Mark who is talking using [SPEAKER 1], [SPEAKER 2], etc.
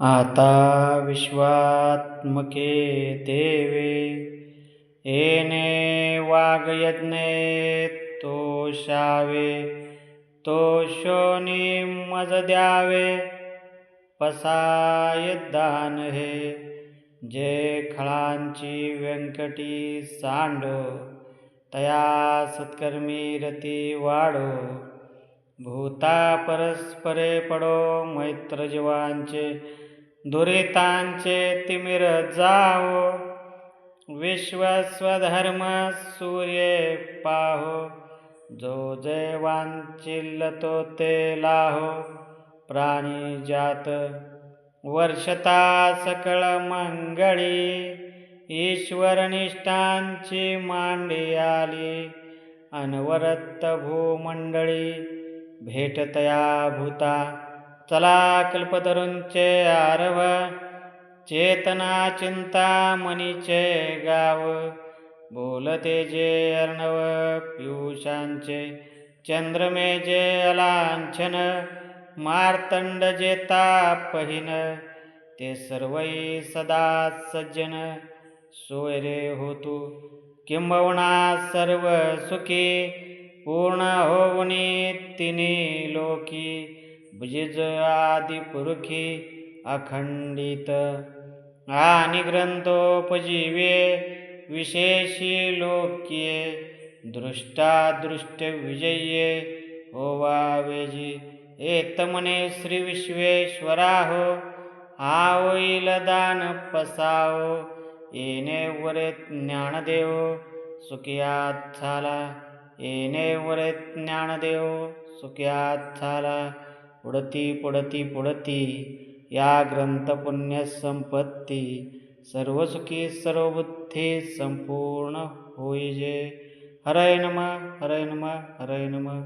[SPEAKER 1] आता विश्वात्मके देवे येणे वागयज्ञे तोषावे तोषोनी मज द्यावे पसायदान हे जे खळांची व्यंकटी सांडो तया सत्कर्मी रती वाढो भूता परस्परे पडो मैत्र जीवांचे दुरितांचे तिमिर जावो विश्वस्वधर्म सूर्ये पाहो जो जय वांचिल्लतो ते लाहो प्राणी जात वर्षता सकळ मंगळी ईश्वरनिष्ठांची मांडी आली अनवरत भूमंडळी भेटतया भूता चलाकल्पतरुंचे आरव चेतना चिंता मनीचे गाव बोलते जे अर्णव पियुषांचे चंद्रमे जे अलांछन मार्तंड जेता पहिन ते सर्वई सदा सज्जन सोयरे होतू किंबवणा सर्व सुखी पूर्ण होऊनी तिनी लोकी बुजिज आदि पुरुखी अखंडित. आणि ग्रंथोपजीवे विशेषी लोक्ये दृष्टादृष्ट विजये होवावेजी एतमने श्री विश्वेश्वराहो हा होईल दान पसावो येणे वरे ज्ञानदेव सुखियात झाला येणे वरे ज्ञानदेव सुखियात झाला. पुढती पुढती पुढती या ग्रंथ पुण्य संपत्ती सर्व सुखी सर्व बुद्धी संपूर्ण होईजे हरय नम हरय नम हरय नम